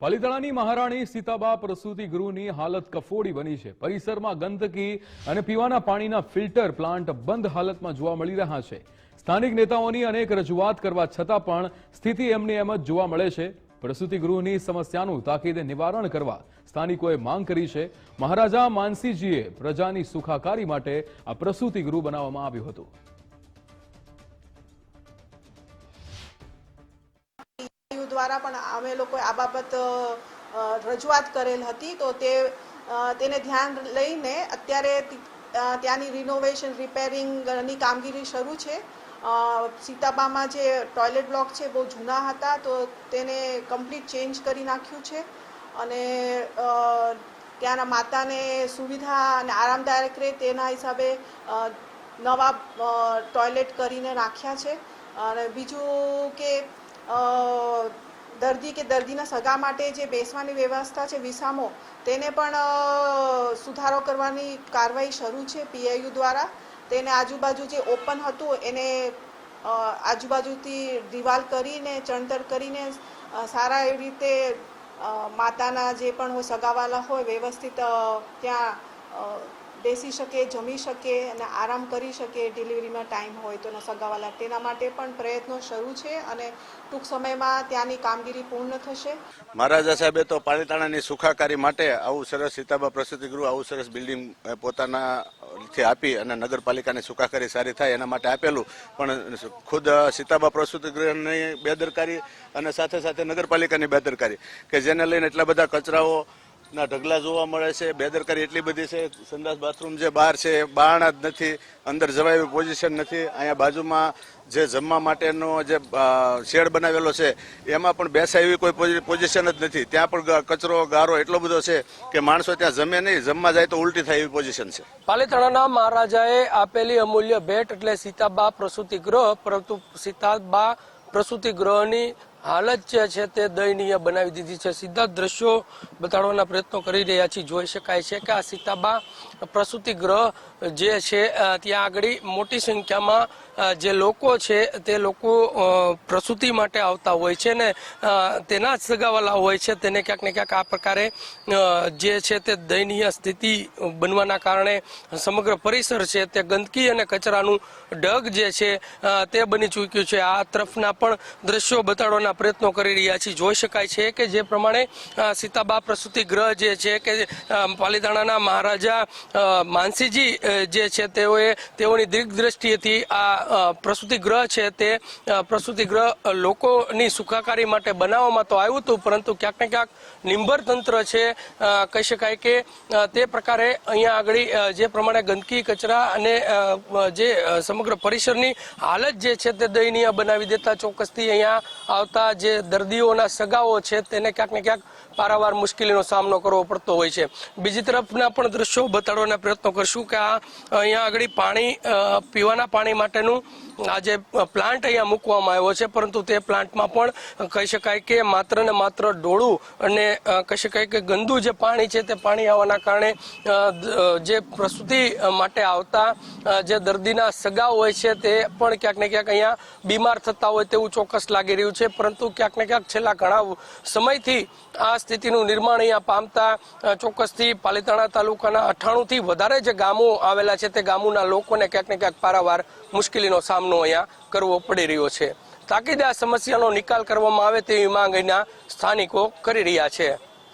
પાલિતાણાની મહારાણી સીતાબા પ્રસૂતિ ગૃહની હાલત કફોડી બની છે. પરિસરમાં ગંદકી અને પીવાના પાણીના ફિલ્ટર પ્લાન્ટ બંધ હાલતમાં જોવા મળી રહ્યા છે. સ્થાનિક નેતાઓની અનેક રજૂઆત કરવા છતાં પણ સ્થિતિ એમની એમ જ જોવા મળે છે. પ્રસૂતિ ગૃહની સમસ્યાનું તાકીદે નિવારણ કરવા સ્થાનિકોએ માંગ કરી છે. મહારાજા માનસીજીએ પ્રજાની સુખાકારી માટે આ પ્રસૂતિ ગૃહ બનાવવામાં આવ્યું હતું. દ્વારા પણ અમે લોકોએ આ બાબત રજૂઆત કરેલ હતી. તો તે તેને ધ્યાન લઈને અત્યારે ત્યાંની રિનોવેશન રિપેરિંગની કામગીરી શરૂ છે. સીતાબામાં જે ટોયલેટ બ્લોક છે બહુ જૂના હતા, તો તેને કમ્પ્લીટ ચેન્જ કરી નાખ્યું છે. અને ત્યાંના માતાને સુવિધા અને આરામદાયક રહે તેના હિસાબે નવા ટોયલેટ કરીને રાખ્યા છે. અને બીજું કે દર્દી કે દર્દીના સગા માટે જે બેસવાની વ્યવસ્થા છે વિસામો, તેને પણ સુધારો કરવાની કાર્યવાહી શરૂ છે પીઆઈયુ દ્વારા. તેને આજુબાજુ જે ઓપન હતું એને આજુબાજુથી દિવાલ કરીને, ચણતર કરીને સારા એવી રીતે માતાના જે પણ હોય સગાવાલા હોય વ્યવસ્થિત ત્યાં બેસી શકે, જમી શકે અને આરામ કરી શકે, ડિલિવરીમાં ટાઈમ હોય તો સગાવાલા તેના માટે પણ પ્રયત્નો શરૂ છે અને ટૂંક સમયમાં ત્યાંની કામગીરી પૂર્ણ થશે. મહારાજા સાહેબે તો પાલિતાણાની સુખાકારી માટે આવું સરસ સીતાબા પ્રસૂતિ ગૃહ, આવું સરસ બિલ્ડિંગ પોતાના થી આપી અને નગરપાલિકાની સુખાકારી સારી થાય એના માટે આપેલું. પણ ખુદ સીતાબા પ્રસૂતિ ગૃહની બેદરકારી અને સાથે સાથે નગરપાલિકાની બેદરકારી, કે જેને લઈને એટલા બધા કચરાઓ ના, ઢગલા જોવા મળે છે, બેદરકારી એટલી બધી છે, સંડાસ બાથરૂમ જે બહાર છે એ જ નથી, અંદર જવાય એવી પોઝિશન નથી. અહીંયા બાજુમાં જે જમવા માટેનો જે શેડ બનાવેલો છે, એમાં પણ બેસાય એવી કોઈ પોઝિશન જ નથી. ત્યાં પણ કચરો, ગારો એટલો બધો છે કે માણસો ત્યાં જમે નહીં, જમવા જાય તો ઉલટી થાય એવી પોઝિશન છે. પાલીતાણાના મહારાજાએ આપેલી અમૂલ્ય ભેટ એટલે સીતાબા પ્રસૂતિ ગૃહ પરંતુ સીતાબા પ્રસૂતિ ગૃહની હાલત જે છે તે દયનીય બનાવી દીધી છે. સીધા દ્રશ્યો બતાડવાના પ્રયત્નો કરી રહ્યા છીએ. જોઈ શકાય છે કે આ સીતાબા પ્રસૂતિ ગ્રહ જે છે ત્યાં આગળ મોટી સંખ્યામાં જે લોકો છે, તે લોકો પ્રસૂતિ માટે આવતા હોય છે ને તેના જ સગાવાલા હોય છે, તેને ક્યાંક ને ક્યાંક આ પ્રકારે જે છે તે દયનીય સ્થિતિ બનવાના કારણે સમગ્ર પરિસર છે તે ગંદકી અને કચરાનું ઢગ જે છે તે બની ચૂક્યું છે. આ તરફના પણ દ્રશ્યો બતાડવાના પ્રયત્નો કરી રહ્યા છીએ જોઈ શકાય છે કે જે પ્રમાણે સીતાબા પ્રસૂતિ ગ્રહ જે છે કે પાલીતાણાના મહારાજા માનસીજી જે છે તેઓએ તેઓની દીર્ઘ દ્રષ્ટિએથી આ પ્રસૂતિ ગ્રહ છે તે પ્રસૂતિ ગ્રહ લોકોની સુખાકારી માટે બનાવવામાં તો આવ્યું હતું, પરંતુ ક્યાંક ને ક્યાંક નિંબર તંત્ર છે કહી શકાય કે તે પ્રકારે અહીંયા આગળ જે પ્રમાણે ગંદકી, કચરા અને જે સમગ્ર પરિસરની હાલત જે છે તે દયનીય બનાવી દેતા ચોક્કસથી અહીંયા આવતા જે દર્દીઓના સગાઓ છે તેને ક્યાંક ને ક્યાંક પારાવાર મુશ્કેલીનો સામનો કરવો પડતો હોય છે. બીજી તરફના પણ દ્રશ્યો બતાડવાના પ્રયત્નો કરશું કે આ અહીંયા આગળ પાણી પીવાના પાણી માટેનું આ જે પ્લાન્ટ અહીંયા મૂકવામાં આવ્યો છે. પરંતુ તે પ્લાન્ટમાં પણ કહી શકાય કે માત્ર ને માત્ર ડોળું અને કહી શકાય કે ગંદુ જે પાણી છે તે પાણી આવવાના કારણે જે પ્રસૂતિ માટે આવતા જે દર્દીના સગા હોય છે તે પણ ક્યાંક ને ક્યાંક અહીંયા બીમાર થતા હોય તેવું ચોક્કસ લાગી રહ્યું છે. પરંતુ ક્યાંક ને ક્યાંક છેલ્લા ઘણા સમયથી આ સ્થિતિનું નિર્માણ અહીંયા પામતા ચોક્કસથી પાલીતાણા તાલુકાના અઠાણુંથી વધારે જે ગામો આવેલા છે તે ગામોના લોકોને ક્યાંક ને ક્યાંક પારાવાર મુશ્કેલીનો સામનો અહીંયા કરવો પડી રહ્યો છે. તાકીદે આ સમસ્યાનો નિકાલ કરવામાં આવે તેવી માંગ અહીંના સ્થાનિકો કરી રહ્યા છે.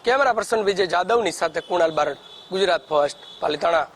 કેમેરા પર્સન વિજય જાદવની સાથે કુણાલ બારડ, ગુજરાત ફર્સ્ટ, પાલીતાણા.